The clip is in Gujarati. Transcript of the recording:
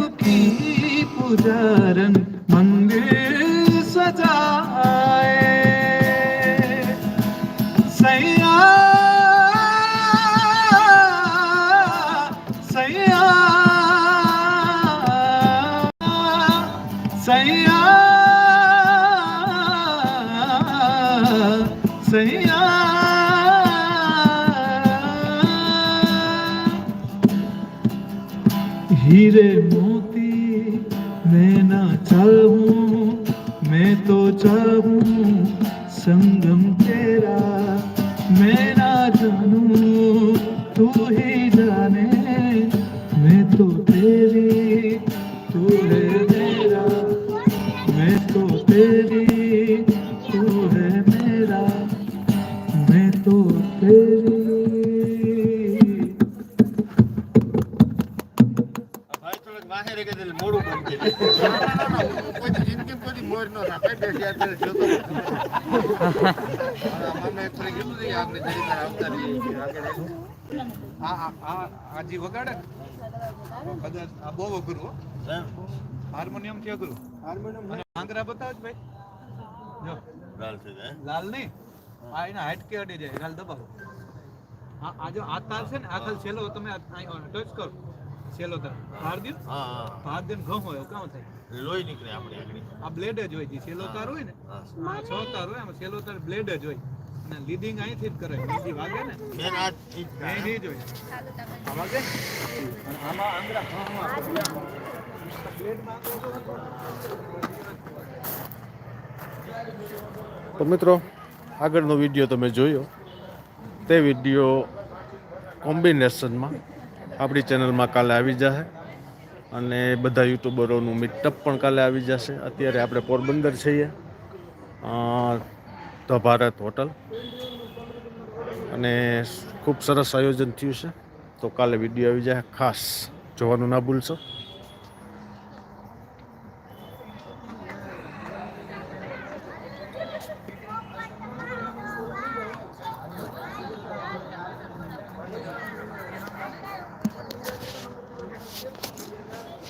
की पुजारन मंदिर सजाए सैया सैया सैया सैया हीरे मोती, मैं ना चाहूँ, मैं तो चाहूँ संगम तेरा। मैं ना जानूं, तू ही जाने, मैं तो तेरी, तू है मेरा। मैं तो तेरी, तू है मेरा। मैं तो तेरी। થોડુંક વાહે મોડું પડી કોઈ દી કોઈ મોર ન થાય. બેસી અત્યારે જોતો હતો. થોડી કીધું હતું. આપણે જરીક આવતા રહીએ આગળ એમ. આ આ આ આ જે વગાડે કદાચ આ બહુ અઘરું હાર્મોનિયમથી અઘરું. હાર્મોનિયમ આંગરા બતાવ ભાઈ. જો. લાલ લાલ નહીં? આ એના હાઈટ કે અડી જાય. લાલ દબાવો. આ આ જો આ તાર છે ને આ છેલ્લો તમે ટચ કરો. છેલ્લો તાર ભાર દો હા હા. ભાર દે ઘઉં હોય કામ થાય? લોહી નીકળે આપણે આગળ. આ બ્લેડ જ હોય જે છેલ્લો તાર હોય ને હા. છ તાર હોય આમાં છેલ્લો તાર બ્લેડ જ હોય. અને લીડિંગ અહીંથી જ કરે બીજી વાગે ને. બેન આ. અહીં જ હોય. આ વાગે? અને આમાં આંગળા હા હા. તો મિત્રો આગળનો વીડિયો તમે જોયો. તે વીડિયો કોમ્બિનેશનમાં આપણી ચેનલમાં કાલે આવી જશે અને બધા યુટ્યુબરોનું મીટઅપ પણ કાલે આવી જશે. અત્યારે આપણે પોરબંદર છીએ. The Bharat hotel. અને ખૂબ સરસ આયોજન થયું છે. તો કાલે વીડિયો આવી જાય ખાસ જોવાનું ના ભૂલશો.